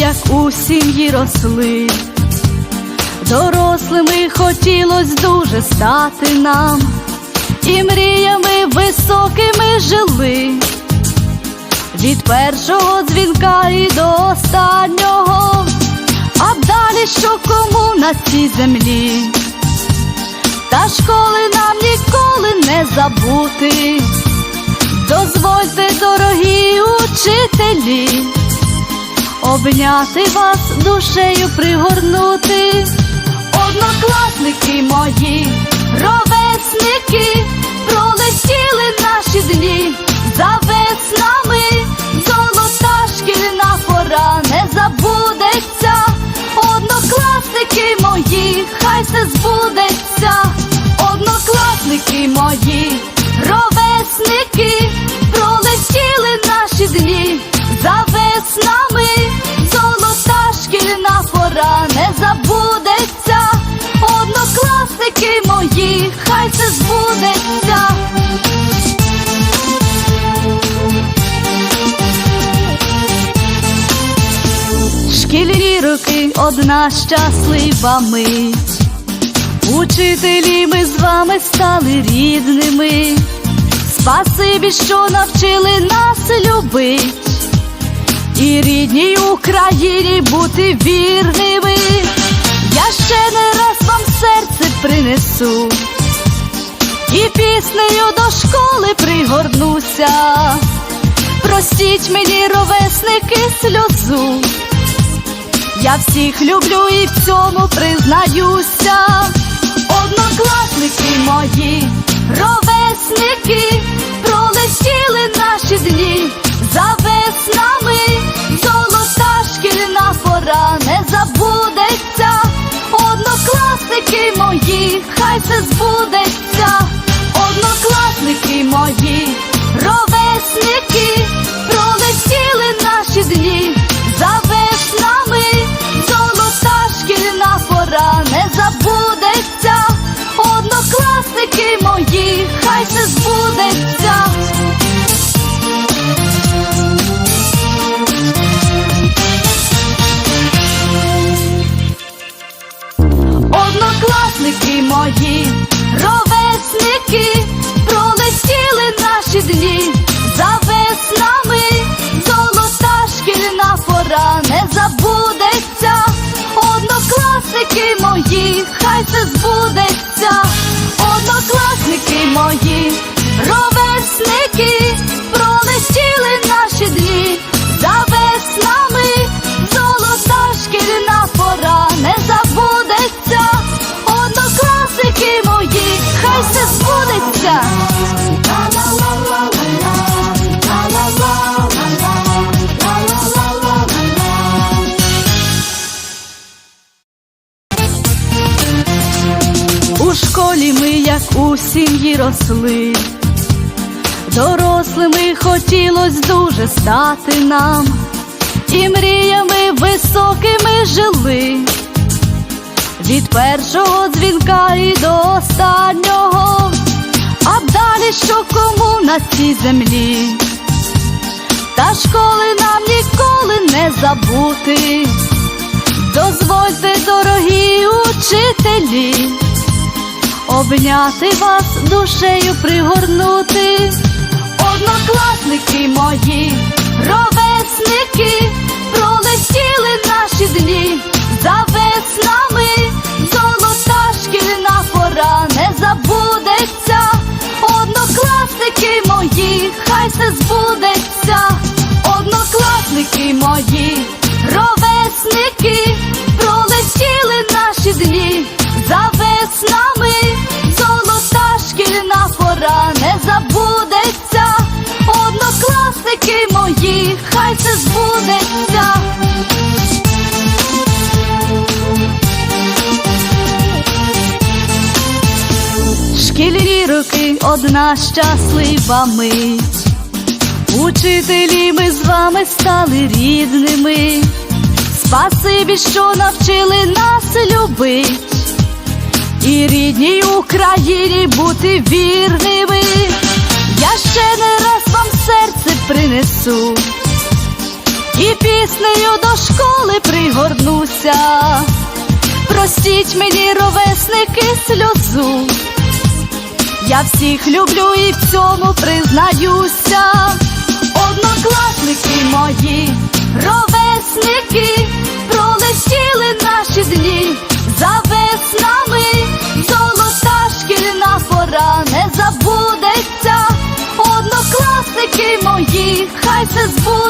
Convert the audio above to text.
як у сім'ї росли. Дорослими хотілось дуже стати нам, і мріями високими жили. Від першого дзвінка і до останнього, а далі що кому на цій землі, та школи нам ніколи не забути. Дозвольте, дорогі учителі, обняти вас душею пригорнути, хай все збудеться. Шкільні роки одна щаслива мить. Учителі ми з вами стали рідними. Спасибі, що навчили нас любить. І рідній Україні бути вірними. Я ще не раз вам серце принесу. І піснею до школи пригорнуся. Простіть мені, ровесники, сльозу. Я всіх люблю і в цьому признаюся. Однокласники мої, мої, хай все ровесники, пролетіли наші дні за веснами, золота шкільна пора не забудеться. Однокласники мої, хай це збудеться. Однокласники мої, школі ми, як у сім'ї росли, дорослими хотілось дуже стати нам, і мріями високими жили. Від першого дзвінка і до останнього, а далі що кому на цій землі, та школи нам ніколи не забути. Дозвольте, дорогі учителі, обняти вас душею пригорнути, однокласники мої, ровесники, пролетіли наші дні. За веснами, золота шкільна пора не забудеться, однокласники мої, хай все збудеться, однокласники мої, одна щаслива мить. Учителі ми з вами стали рідними. Спасибі, що навчили нас любить. І рідній Україні бути вірними. Я ще не раз вам серце принесу. і піснею до школи пригорнуся. Простіть мені, ровесники, сльозу. Я всіх люблю і в цьому признаюся. Однокласники мої, ровесники, пролетіли наші дні за веснами, золота шкільна пора не забудеться. Однокласники мої, хай це збудеться.